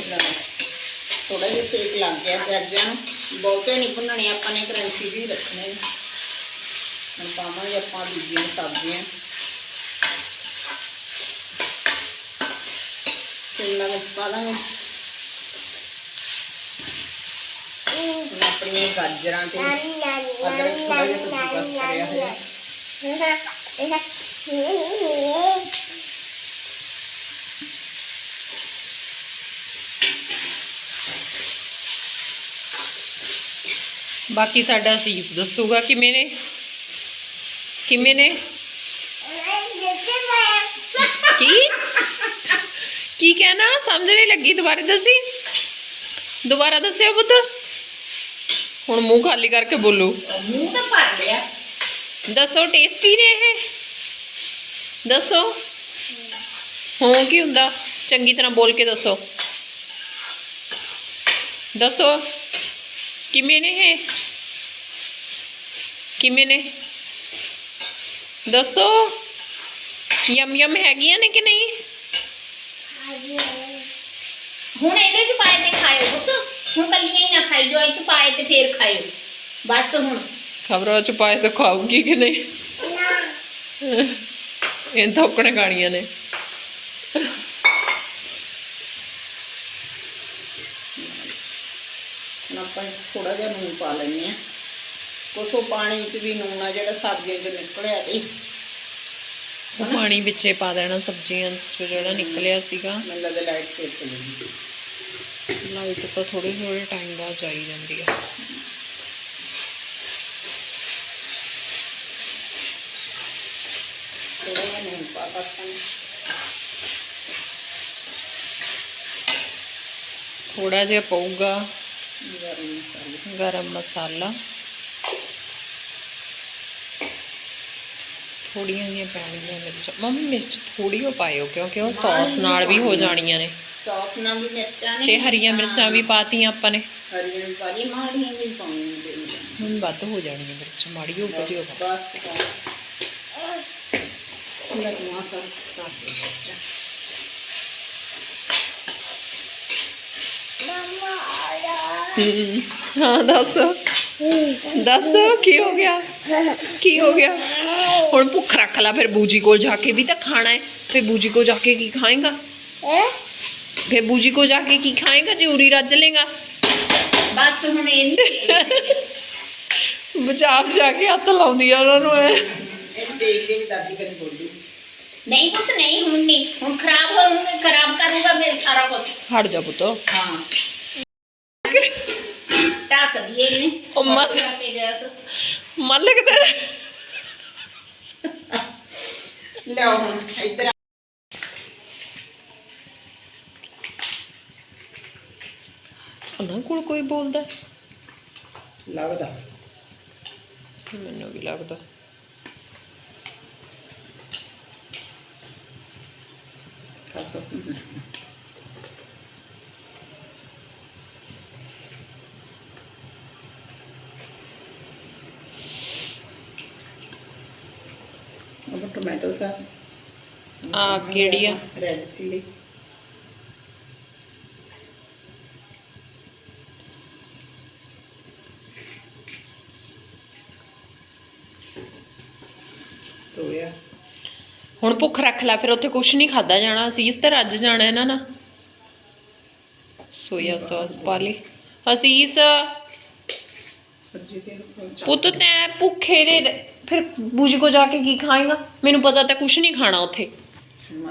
ਥੋੜਾ ਜਿਹਾ ਸੇਕ ਲੱਗ ਗਿਆ ਪਿਆਜ਼ਾਂ ਨੂੰ ਬਹੁਤੇ ਨਹੀਂ ਭੁੰਨਣੇ ਆਪਾਂ ਨੇ ਕਰੰਸੀ ਜੀ ਰੱਖਣੇ। ਨੇ। ਹੁਣ ਪਾਵਾਂਗੇ ਆਪਾਂ ਦੂਜੀਆਂ ਸਬਜ਼ੀਆਂ। ਸ਼ਿਮਲਾ ਮਿਰਚ ਪਾ ਦਾਂਗੇ ਹੁਣ ਆਪਣੀਆਂ ਗਾਜਰਾਂ ਤੇ ਅਦਰਕ ਥੋੜਾ ਜਿਹਾ ਕੱਦੂਕਸ ਕਰਿਆ ਹੋਇਆ। ਬਾਕੀ ਸਾਡਾ ਸੀਫ ਦੱਸੂਗਾ ਕਿਵੇਂ ਨੇ? ਕਿਵੇਂ ਨੇ? ਕੀ? ਕੀ ਕਹਿਣਾ? ਸਮਝ ਨਹੀਂ ਲੱਗੀ ਦੁਬਾਰਾ ਦੱਸੀ। ਦੁਬਾਰਾ ਦੱਸਿਓ ਪੁੱਤ। ਹੁਣ ਮੂੰਹ ਖਾਲੀ ਕਰਕੇ ਬੋਲੋ। ਮੂੰਹ ਤਾਂ ਭਰ ਲਿਆ। ਦੱਸੋ ਟੇਸਟੀ ਨੇ ਇਹ? ਦੱਸੋ। ਹਾਂ ਕੀ ਹੁੰਦਾ? ਚੰਗੀ ਤਰ੍ਹਾਂ ਬੋਲ ਕੇ ਦੱਸੋ। ਦੱਸੋ। ਕਿਵੇਂ ਨੇ ਇਹ? ਕਿਵੇਂ ਨੇ? ਦੱਸੋ? ਯਮ ਯਮ ਹੈਗੀਆਂ ਨੇ ਕਿ ਨਹੀਂ? ਹੁਣ ਇਹਦੇ ਚ ਪਾਏ ਤੇ ਖਾਇਓ ਪੁੱਤ। ਹੁਣ ਕੱਲੀਆਂ ਹੀ ਨਾ ਖਾਈ ਜੋ ਇਹ ਚ ਪਾਏ ਤੇ ਫੇਰ ਖਾਇਓ। ਬਸ ਹੁਣ। ਖਬਰਾਂ ਚ ਪਾਏ ਤਾਂ ਖਾਊਗੀ ਕਿ ਨਹੀਂ? ਇਹ ਧੋਕਣੇ ਗਾਣੀਆਂ ਨੇ। ਆਪਾਂ ਥੋੜਾ ਜਿਹਾ ਨੂਨ ਪਾ ਲੈਂਦੇ ਆ ਕੋਸੋ ਪਾਣੀ ਚ ਵੀ ਆ ਜਿਹੜਾ ਸਬਜ਼ੀਆਂ ਚੋਂ ਨਿਕਲਿਆ ਤੇ ਉਹ ਪਾਣੀ ਵਿੱਚੇ ਪਾ ਦੇਣਾ ਸਬਜ਼ੀਆਂ ਚੋਂ ਜਿਹੜਾ ਨਿਕਲਿਆ ਸੀਗਾ। ਮੈਨੂੰ ਲੱਗਦਾ ਲਾਈਟ ਫੇਰ ਚਲੇਗੀ ਲਾਈਟ ਤਾਂ ਥੋੜੇ ਥੋੜੇ ਟਾਈਮ ਬਾਅਦ ਜਾਈ ਜਾਂਦੀ ਆ। ਥੋੜਾ ਜਿਹਾ ਨੂਨ ਪਾ ਦਿੱਤਾ ਨੇ ਥੋੜਾ ਜਿਹਾ ਪਊਗਾ। ਗਰਮ ਮਸਾਲੇ। ਗਰਮ ਮਸਾਲਾ। ਥੋੜੀਆਂ ਜਿਹੀਆਂ ਪੈਣਗੀਆਂ ਮਿਰਚ ਮੰਮੀ ਮਿਰਚ ਥੋੜੀ ਹੋ ਪਾਇਓ ਕਿਉਂਕਿ ਉਹ ਸੌਸ ਨਾਲ ਵੀ ਹੋ ਜਾਣੀਆਂ ਨੇ। ਸੌਸ ਨਾਲ ਵੀ ਮਿਰਚਾਂ ਨੇ। ਤੇ ਹਰੀਆਂ ਮਿਰਚਾਂ ਵੀ ਪਾਤੀਆਂ ਆਪਾਂ ਨੇ। ਹਰੀਆਂ ਵੀ ਪਾ ਲਈ ਮਾੜੀਆਂ ਵੀ ਪਾਉਣੀਆਂ ਹੁਣ ਵੱਧ ਹੋ ਜਾਣੀਆਂ ਮਿਰਚ ਮਾੜੀ ਹੋ ਵਧੀ ਹੋ ਬਸ ਲੈ ਤੂੰ ਆ ਸਭ ਸਟਾਰਟ ਕਰ ਹਮ, ਹਾਂ ਦੱਸ। ਦੱਸ ਕੀ ਹੋ ਗਿਆ? ਕੀ ਹੋ ਗਿਆ? ਹੁਣ ਭੁੱਖ ਰੱਖ ਲੈ ਫਿਰ ਬੂਜੀ ਕੋਲ ਜਾ ਕੇ ਵੀ ਤਾਂ ਖਾਣਾ ਹੈ। ਫਿਰ ਬੂਜੀ ਕੋਲ ਜਾ ਕੇ ਕੀ ਖਾਏਗਾ? ਫਿਰ ਬੂਜੀ ਕੋਲ ਜਾ ਕੇ ਕੀ ਖਾਏਗਾ ਜੇ ਉਰੀ ਰੱਜ ਲੇਗਾ? ਬਸ ਹੁਣ ਇਹ ਨਹੀਂ ਬਚਾ ਬਚਾ ਕੇ ਹੱਥ ਲਾਉਂਦੀ ਆ ਉਹਨਾਂ ਨੂੰ ਐ ਇਹ ਦੇਖਦੇ ਵੀ ਦਾਦੀ ਕਦੇ ਬੋਲਦੀ ਨਹੀਂ ਪੁੱਤ ਨਹੀਂ ਹੁਣ ਨਹੀਂ। ਹੁਣ ਖਰਾਬ ਹੋਊਗਾ ਖਰਾਬ ਕਰੂਗਾ ਫਿਰ ਸਾਰਾ ਕੁਝ ਹਟ ਜਾ ਪੁੱਤ। ਹਾਂ। ਟਾਕ ਦੀਏ ਨੇ ਉਹ ਮਰ- ਕੇ ਗੈਸ ਮਨ ਲੱਗਦਾ ਲਿਆਓ ਹੁਣ ਇੱਧਰ ਉਹਨਾਂ ਕੋਲ ਕੋਈ ਬੋਲਦਾ? ਲੱਗਦਾ। ਮੈਨੂੰ ਵੀ ਲੱਗਦਾ। ਖਾਸਾ ਉਹ ਟੋਮੈਟੋ ਸਾਸ ਆ ਕਿਹੜੀ ਆ? Red chilli soya. ਹੁਣ ਭੁੱਖ ਰੱਖ ਲੈ ਫਿਰ ਉੱਥੇ ਕੁਝ ਨਹੀਂ ਖਾਦਾ ਜਾਣਾ। ਅਸੀਸ ਤੇ ਰੱਜ ਜਾਣਾ ਇਹਨਾਂ ਨਾ ਸੋਇਆ ਸੌਸ ਪਾ ਲਈ। ਅਸੀਸ ਪੁੱਤ ਤੈਂ ਭੁੱਖੇ ਰ- ਫਿਰ ਬੂਜੀ ਕੋ ਜਾ ਕੇ ਕੀ ਖਾਏਗਾ? ਮੈਨੂੰ ਪਤਾ ਤਾਂ ਕੁਝ ਨਹੀਂ ਖਾਣਾ ਉੱਥੇ।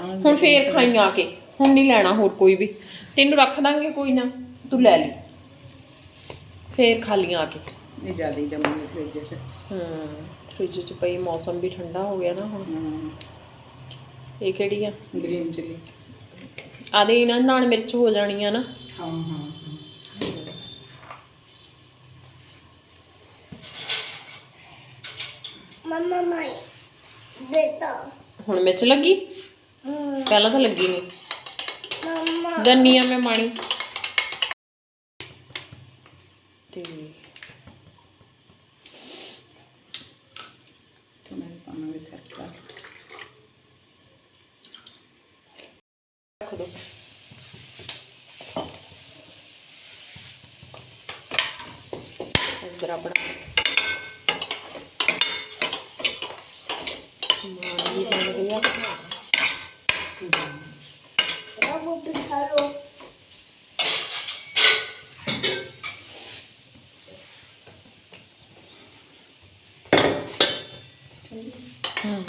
ਹੁਣ ਫੇਰ ਖਾਈ ਆ ਕੇ? ਹੁਣ ਨਹੀਂ ਲੈਣਾ ਹੋਰ ਕੋਈ ਵੀ। ਤੈਨੂੰ ਰੱਖ ਦਾਂਗੇ ਕੋਈ ਨਾ। ਤੂੰ ਲੈ ਲਈ। ਫੇਰ ਖਾ ਲਈ ਆ ਕੇ। ਇਹ ਜ਼ਿਆਦਾ ਹੀ ਜੰਮੀ ਫ੍ਰਿਜ 'ਚ। ਹੂੰ ਫ੍ਰਿਜ 'ਚ ਪਈ ਮੌਸਮ ਵੀ ਠੰਡਾ ਹੋ ਗਿਆ ਨਾ ਹੁਣ। ਇਹ ਕਿਹੜੀ ਆ? Green chilli. ਆਦੇ ਇਹਨਾਂ ਨਾਲ ਮਿਰਚ ਹੋ ਜਾਣੀ ਆ ਨਾ। ਹਾਂ ਹਾਂ Mama mai. Beta. ਹੁਣ ਮਿਰਚ ਲੱਗੀ. ਪਹਿਲਾਂ ਤਾਂ ਲੱਗੀ ਨਹੀਂ Mama. ਦੰਨੀ ਆ ਮੈਂ ਮਾਣੀ ਤੇ ਟੋਮੈਟੋ ਪਾਣਾ ਵੀ ਸੈੱਟ ਕਰ। ਰੱਖ ਦੋ। ਇਧਰ ਆਪਣਾ ਸਮਾਨ ਵੀ ਬਣ ਗਿਆ। Kamu berharu. ਹੂੰ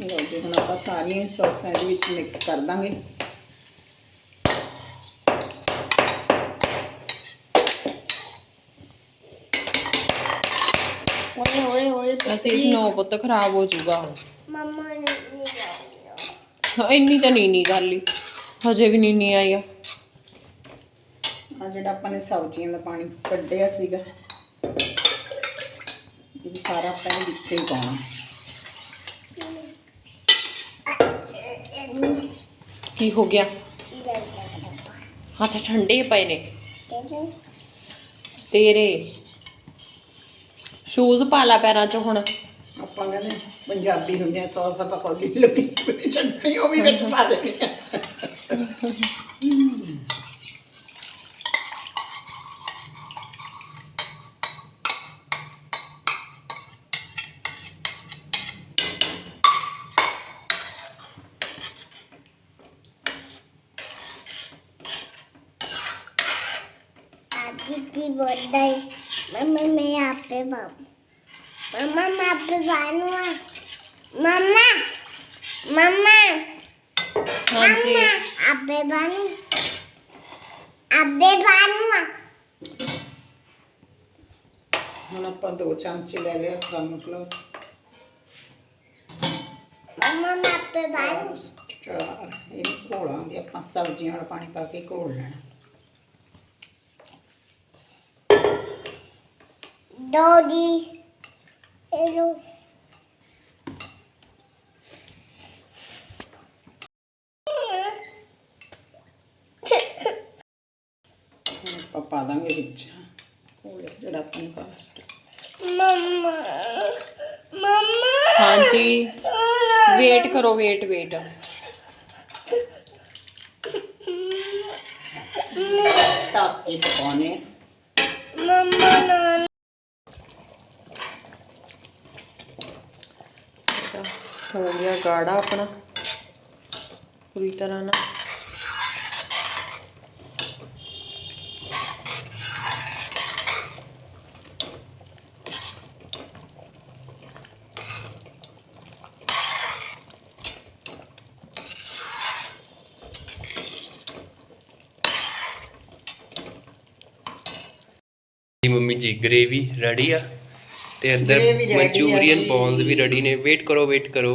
ਲਓ ਜੀ ਹੁਣ ਆਪਾਂ ਸਾਰੀਆਂ ਸੌਸਾਂ ਦੇ ਵਿੱਚ ਮਿਕਸ ਕਰ ਦਾਂਗੇ Oi, oi, oi. ਅਸੀਂ ਇਸ ਨੂੰ ਪੁੱਤ ਖਰਾਬ ਹੋ ਜਾਊਗਾ ਹੁਣ Mama ni ni ni. ਹਾਂ, ਇੰਨੀ ਤਾਂ ਨਹੀਂ ਨਹੀਂ ਕਰ ਲਈ। ਹਜੇ ਵੀ ਨਹੀਂ ਨਹੀਂ ਆਈ ਆ। ਆ ਜਿਹੜਾ ਆਪਾਂ ਨੇ ਸਬਜ਼ੀਆਂ ਦਾ ਪਾਣੀ ਕੱਢਿਆ ਸੀਗਾ। ਇਹ ਵੀ ਸਾਰਾ ਆਪਾਂ ਨੇ ਵਿੱਚ ਹੀ ਪਾਉਣਾ। ਕੀ ਹੋ ਗਿਆ? ਹੱਥ ਠੰਡੇ ਪਏ ਨੇ। ਤੇਰੇ। ਸ਼ੂਜ਼ ਪਾ ਲਾ ਪੈਰਾਂ 'ਚ ਹੁਣ। ਆਪਾਂ ਕਹਿੰਦੇ ਪੰਜਾਬੀ ਹੁੰਦੇ ਆ ਸੌਸ ਆਪਾਂ ਕੌਲੀ ਲੱਗੀ ਚਟਨੀ ਉਹ ਵੀ ਵਿੱਚ ਪਾ ਦੇਣੀ ਆ Adi di bodai. Mama me ape bam. Mama. ਹਾਂਜੀ. ਹੁਣ ਆਪਾਂ ਦੋ ਚਮਚੇ ਲੈ ਲਿਆ ਸਾਨੂੰ. ਇਹ ਘੋਲਾਂਗੇ ਆਪਾਂ ਸਬਜ਼ੀਆਂ ਵਾਲਾ ਪਾਣੀ ਪਾ ਕੇ ਘੋਲ ਲੈਣਾ Dodi. Hello. ਆਪਾਂ ਪਾ ਦਾਂਗੇ ਵਿੱਚ ਘੋਲ ਜਿਹੜਾ ਆਪਾਂ ਨੇ ਪਾਸਟ Mama. Mama. ਹਾਂਜੀ ਵੇਟ ਕਰੋ ਵੇਟ ਵੇਟ ਟੱਪ ਕੇ ਪਾਉਣੇ Mama no. ਹੋ ਗਿਆ ਗਾੜਾ ਆਪਣਾ। ਪੂਰੀ ਤਰ੍ਹਾਂ ਨਾਲ। ਮੰਮੀ ਜੀ ਗ੍ਰੇਵੀ ਰੈਡੀ ਆ? ਤੇ ਅੰਦਰ Gravy ready ਆ ਮਨਚੂਰੀਅਨ ਜੀ। ਬੌਲਸ ਵੀ ਰੈਡੀ ਨੇ। ਵੇਟ ਕਰੋ ਵੇਟ ਕਰੋ।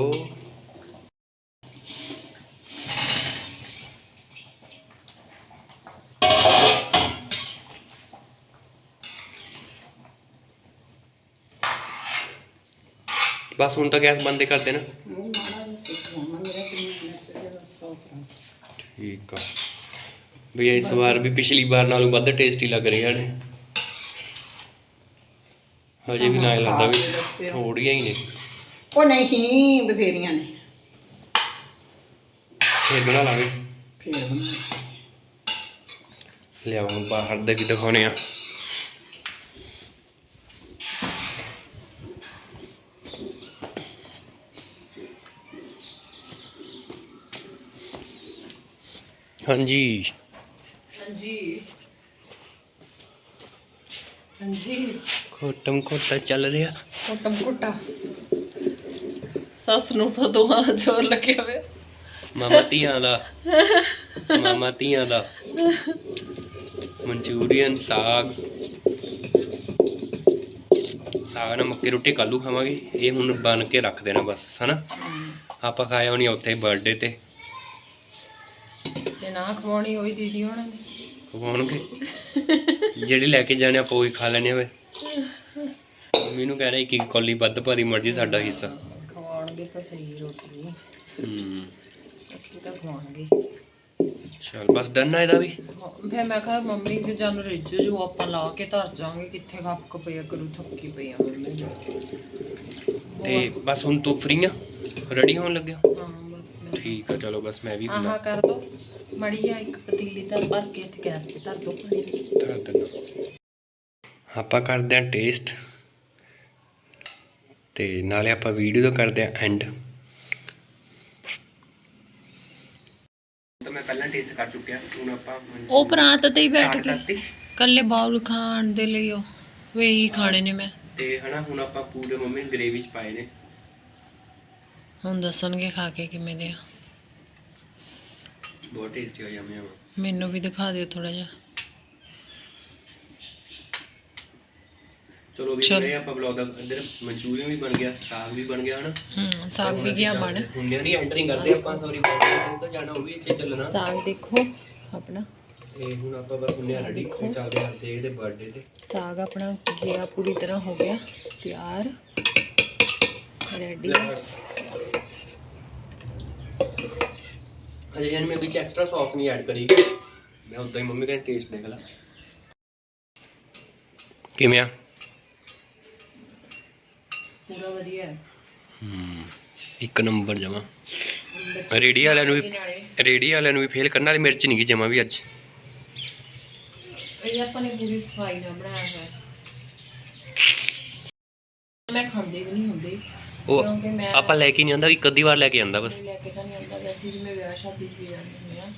ਬਸ ਹੁਣ ਤਾਂ ਗੈਸ ਬੰਦ ਕਰ ਦੇਣਾ। ਉਹ ਮਾੜਾ ਜਿਹਾ ਸਿੱਖ ਹੋਣਾ ਮੇਰਾ ਕਿੰਨਾ ਮਿਰਚ ਦੇ ਸੌਸ ਰਾਂ ਠੀਕ ਆ। ਵੀ ਇਸ ਵਾਰ ਵੀ ਪਿਛਲੀ ਵਾਰ ਨਾਲੋਂ ਵੱਧ ਟੇਸਟੀ ਲੱਗ ਰਹੀਆਂ ਨੇ ਹਜੇ ਵੀ ਨਾ ਇਹ ਲੱਗਦਾ ਵੀ। ਥੋੜੀਆਂ ਹੀ ਨੇ। ਉਹ ਨਹੀਂ ਬਥੇਰੀਆਂ ਨੇ। ਫੇਰ ਬਣਾ ਲਾਂਗੇ। ਫੇਰ ਹੁਣ ਬਾਹਰ ਦੇ ਵੀ ਦਿਖਾਉਣੇ ਆ। ਹਾਂਜੀ। ਹਾਂਜੀ। ਹਾਂਜੀ। ਖੋਟਮ ਖੋਟਾ ਚੱਲ ਰਿਹਾ। ਕੋਟਮ ਕੋਟਾ ਸੱਸ ਨੂੰ ਤਾਂ ਦੋਹਾਂ ਜ਼ੋਰ ਲੱਗਿਆ ਹੋਇਆ। ਮਾਮਾ ਧੀਆਂ ਦਾ। ਮਾਮਾ ਧੀਆਂ ਦਾ। ਮਨਚੂਰੀਅਨ ਸਾਗ। ਸਾਗ ਨਾਲ ਮੱਕੀ ਰੋਟੀ ਕੱਲੂ ਖਾਵਾਂਗੇ। ਇਹ ਹੁਣ ਬਣ ਕੇ ਰੱਖ ਦੇਣਾ ਬਸ ਹਨਾ? ਆਪਾਂ ਖਾਇਆ ਨਹੀਂ ਉੱਥੇ ਬਰਥਡੇ ਤੇ। ਜੇ ਨਾ ਖਵਾਉਣੀ ਹੋਈ ਦੀਦੀ ਹੋਣਾ ਨੇ ਖਵਾਉਣਗੇ। ਜਿਹੜੀ ਲੈ ਕੇ ਜਾਣੇ ਆਪਾਂ ਉਹੀ ਖਾ ਲੈਣੇ ਵੇ ਮੰਮੀ ਨੂੰ ਕਹਿ ਰਿਹਾ ਕਿ ਕੌਲੀ ਵੱਧ ਭਾਰੀ ਮਰਜ਼ੀ ਸਾਡਾ ਹਿੱਸਾ। ਖਵਾਉਣਗੇ ਤਾਂ ਸਹੀ ਰੋਟੀ। ਹੂੰ। ਰੋਟੀ ਤਾਂ ਖਵਾਉਣਗੇ। ਚਲ ਬਸ ਡਨ ਆ ਇਹਦਾ ਵੀ? ਫਿਰ ਮੈਂ ਕਿਹਾ ਮੰਮੀ ਕਿ ਜਾਨੂੰ ਰਿੱਝ ਜੋ ਆਪਾਂ ਲਾ ਕੇ ਧਰ ਜਾਾਂਗੇ ਕਿੱਥੇ ਗੱਪ ਕਪਿਆ ਕਰੂ ਥੱਕੀ ਪਈ ਆ ਮੰਮੀ। ਤੇ ਬਸ ਹੁਣ ਤੂੰ ਫਰੀ ਆ? ਰੈਡੀ ਹੋਣ ਲੱਗਿਆ? ਹਾਂ ਬਸ ਮੈਂ। ਠੀਕ ਆ ਚਲੋ ਬਸ ਮੈਂ ਵੀ ਹੁਣ। ਆਹਾ ਕਰ ਦੋ। ਮੜੀ ਇੱਕ ਪਤੀਲੀ ਤਾਂ ਭਰ ਕੇ ਇੱਥੇ ਗੈਸ ਤੇ ਧਰ ਦੋ ਪਾਣੀ ਦੀ। ਧਰ ਦਿੰਦਾ। ਆਪਾਂ ਕਰਦੇ ਹਾਂ ਟੇਸਟ ਤੇ ਨਾਲੇ ਆਪਾਂ ਵੀਡੀਓ ਦਾ ਕਰਦੇ ਹਾਂ ਐਂਡ ਤਾਂ ਮੈਂ ਪਹਿਲਾਂ ਟੇਸਟ ਕਰ ਚੁੱਕਿਆ ਹੁਣ ਆਪਾਂ ਉਹ ਪ੍ਰਾਂਤ ਤੇ ਹੀ ਬੈਠ ਕੇ। ਕੱਲੇ ਬਾਉਲ ਖਾਣ ਦੇ ਲਈ ਉਹ ਵੇ ਹੀ ਖਾਣੇ ਨੇ ਮੈਂ। ਤੇ ਹਨਾ ਹੁਣ ਆਪਾਂ ਪੂਰੇ ਮੰਮੀ ਨੇ ਗ੍ਰੇਵੀ ਚ ਪਾਏ ਨੇ। ਹੁਣ ਦੱਸਣਗੇ ਖਾ ਕੇ ਕਿਵੇਂ ਦੇ ਆ। ਬਹੁਤ ਟੇਸਟੀ ਹੋ ਜਾਂਦੇ ਆ। ਮੈਨੂੰ ਵੀ ਦਿਖਾ ਦਿਓ ਥੋੜਾ ਜਿਹਾ। ਚਲੋ ਵੀ ਚਲੋ। ਇਹ ਆਪਾਂ ਬਲੌਗ ਦਾ ਅੰਦਰ ਮਨਚੂਰੀਅਨ ਵੀ ਬਣ ਗਿਆ ਸਾਗ ਵੀ ਬਣ ਗਿਆ ਹਨਾ? ਹੂੰ ਸਾਗ ਵੀ ਗਿਆ ਬਣ। ਹੁੰਨੇ ਨਹੀਂ ਐਂਟਰਿੰਗ ਕਰਦੇ ਆਪਾਂ ਸੌਰੀ ਤਾਂ ਜਾਣਾ ਉਹ ਵੀ ਇੱਥੇ ਚੱਲਣਾ। ਸਾਗ ਦੇਖੋ ਆਪਣਾ। ਤੇ ਹੁਣ ਆਪਾਂ ਬਸ ਹੁੰਨੇ ਰੈਡੀ ਦੇਖੋ। ਚੱਲਦੇ ਹਾਂ ਤੇ ਇਹਦੇ ਬਰਥਡੇ ਤੇ। ਸਾਗ ਆਪਣਾ ਗਿਆ ਪੂਰੀ ਤਰ੍ਹਾਂ ਹੋ ਗਿਆ ਤਿਆਰ। ਰੈਡੀ ਹਜੇ ਯਾਨੀ ਮੈਂ ਵਿੱਚ ਐਕਸਟਰਾ ਸੌਸ ਨਹੀਂ ਐਡ ਕਰੀ। ਮੈਂ ਉਦਾਂ ਹੀ ਮੰਮੀ ਕਹਿੰਦੇ ਟੇਸਟ ਦੇਖ ਲਾ। ਕਿਵੇਂ ਆ? ਪੂਰਾ ਵਧੀਆ ਹੈ। ਹੂੰ ਇੱਕ ਨੰਬਰ ਜਮਾ। ਰੇੜੀ ਵਾਲਿਆਂ ਨੂੰ ਵੀ ਰੇੜੀ ਵਾਲਿਆਂ ਨੂੰ ਵੀ ਫੇਲ ਕਰਨ ਵਾਲੀ ਮਿਰਚ ਨਹੀਂ ਗਈ ਜਮਾ ਵੀ ਅੱਜ। ਇਹ ਆਪਾਂ ਨੇ ਪੂਰੀ ਸਫ਼ਾਈ ਨਾਲ ਬਣਾਇਆ ਹੋਇਆ ਮੈਂ ਖਾਂਦੇ ਵੀ ਨਹੀਂ ਹੁੰਦੇ। ਉਹ ਆਪਾਂ ਲੈ ਕੇ ਨਹੀਂ ਆਂਦਾ ਇੱਕ ਅੱਧੀ ਵਾਰ ਲੈ ਕੇ ਆਂਦਾ ਬਸ। ਲੈ ਕੇ ਤਾਂ ਨਹੀਂ ਆਉਂਦਾ। ਵੈਸੇ ਜਿਵੇਂ ਵਿਆਹ ਸ਼ਾਦੀ 'ਚ ਵੀ ਜਾਂਦੇ ਹੁੰਦੇ ਆ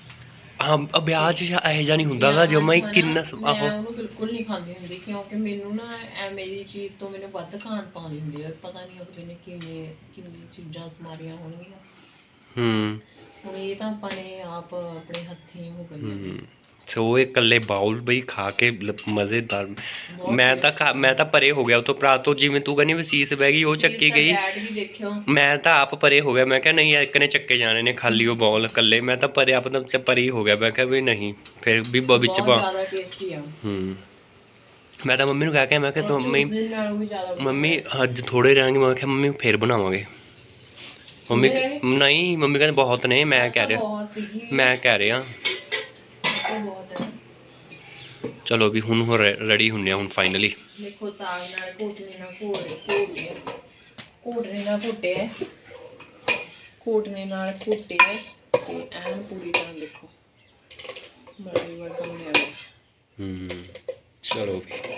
ਹਾਂ ਅ ਵਿਆਹ 'ਚ ਇਹੋ ਜਿਹਾ ਨਹੀਂ ਹੁੰਦਾਗਾ ਜਮਾ ਹੀ ਕਿੰਨਾ ਸ- ਮੈਂ ਆਹੋ। ਉਹਨੂੰ ਬਿਲਕੁਲ ਨਹੀਂ ਖਾਂਦੀ ਹੁੰਦੀ ਕਿਉਂਕਿ ਮੈਨੂੰ ਨਾ ਐਵੇਂ ਦੀ ਚੀਜ਼ ਤੋਂ ਮੈਨੂੰ ਵੱਧ ਖਾਣ ਪਾਉਂਦੀ ਹੁੰਦੀ ਹੈ ਪਤਾ ਨਹੀਂ ਅਗਲੇ ਨੇ ਕਿਵੇਂ ਕਿੰਨੀ ਚੀਜ਼ਾਂ ਸਮਾਰੀਆਂ ਹੋਣਗੀਆਂ। ਹੂੰ। ਹੁਣ ਇਹ ਤਾਂ ਆਪਾਂ ਨੇ ਆਪ ਆਪਣੇ ਹੱਥੀਂ ਹੋ ਗਈ ਹੂੰ। ਸੋ ਇਹ ਇਕੱਲੇ ਬਾਉਲ ਬਈ ਖਾ ਕੇ ਲ- ਮਜ਼ੇਦਾਰ ਮੈਂ ਤਾਂ ਖਾ- ਮੈਂ ਤਾਂ ਪਰੇ ਹੋ ਗਿਆ ਉਹ ਤੋਂ ਭਰਾ ਤੋਂ ਜਿਵੇਂ ਤੂੰ ਕਹਿੰਦੀ ਵਸੀਸ ਬਹਿ ਗਈ ਉਹ ਚੱਕੀ ਗਈ ਡੈਡ ਵੀ ਦੇਖਿਓ ਮੈਂ ਤਾਂ ਆਪ ਪਰੇ ਹੋ ਗਿਆ ਮੈਂ ਕਿਹਾ ਨਹੀਂ ਇੱਕ ਨੇ ਚੱਕੇ ਜਾਣੇ ਨੇ ਖਾਲੀ ਉਹ ਬਾਲ ਇਕੱਲੇ ਮੈਂ ਤਾਂ ਪਰੇ ਆਪ ਤਾਂ ਚ- ਪਰੇ ਹੀ ਹੋ ਗਿਆ ਮੈਂ ਕਿਹਾ ਵੀ ਨਹੀਂ ਫਿਰ ਵੀ ਬ- ਵਿੱਚ ਬਹੁਤ ਪਾ ਜ਼ਿਆਦਾ ਟੇਸਟੀ ਆ ਹੂੰ ਮੈਂ ਤਾਂ ਮੰਮੀ ਨੂੰ ਕਹਿ ਕੇ ਮੈਂ ਕਿਹਾ ਤੂੰ ਮੰਮੀ ਦੇ ਨਾਲੋਂ ਵੀ ਜ਼ਿਆਦਾ ਮੰਮੀ ਅੱਜ ਥੋੜੇ ਰਹਿਣਗੇ ਮੈਂ ਕਿਹਾ ਮੰਮੀ ਫੇਰ ਬਣਾਵਾਂਗੇ ਮੰਮੀ ਕਿੰਨੇ ਨਹੀਂ ਮੰਮੀ ਕਹਿੰਦੇ ਬਹੁਤ ਨੇ ਮੈਂ ਕਹਿ ਰਿਹਾ ਬਹੁਤ ਸੀਗੀ ਮੈਂ ਕਹਿ ਰਿਹਾ ਉਹ ਬਹੁਤ ਹੈ ਚਲੋ ਵੀ ਹੁਣ ਰੈਡੀ ਹੁੰਨੇ ਆ ਹੁਣ ਫਾਈਨਲੀ ਦੇਖੋ ਸਾਗ ਨਾਲ ਕੋਟਨੇ ਨਾਲ ਕੋੜੇ ਕੋੜੇ ਕੋਟਨੇ ਨਾਲ ਕੋਟੇ ਹੈ ਕੋਟਨੇ ਨਾਲ ਕੋਟੇ ਹੈ ਤੇ ਐਨ ਪੂਰੀ ਤਰ੍ਹਾਂ ਦੇਖੋ। ਬੜੀ ਵਾਰ ਕੰਮ ਨਹੀਂ ਆ ਹੂੰ ਚਲੋ ਵੀ।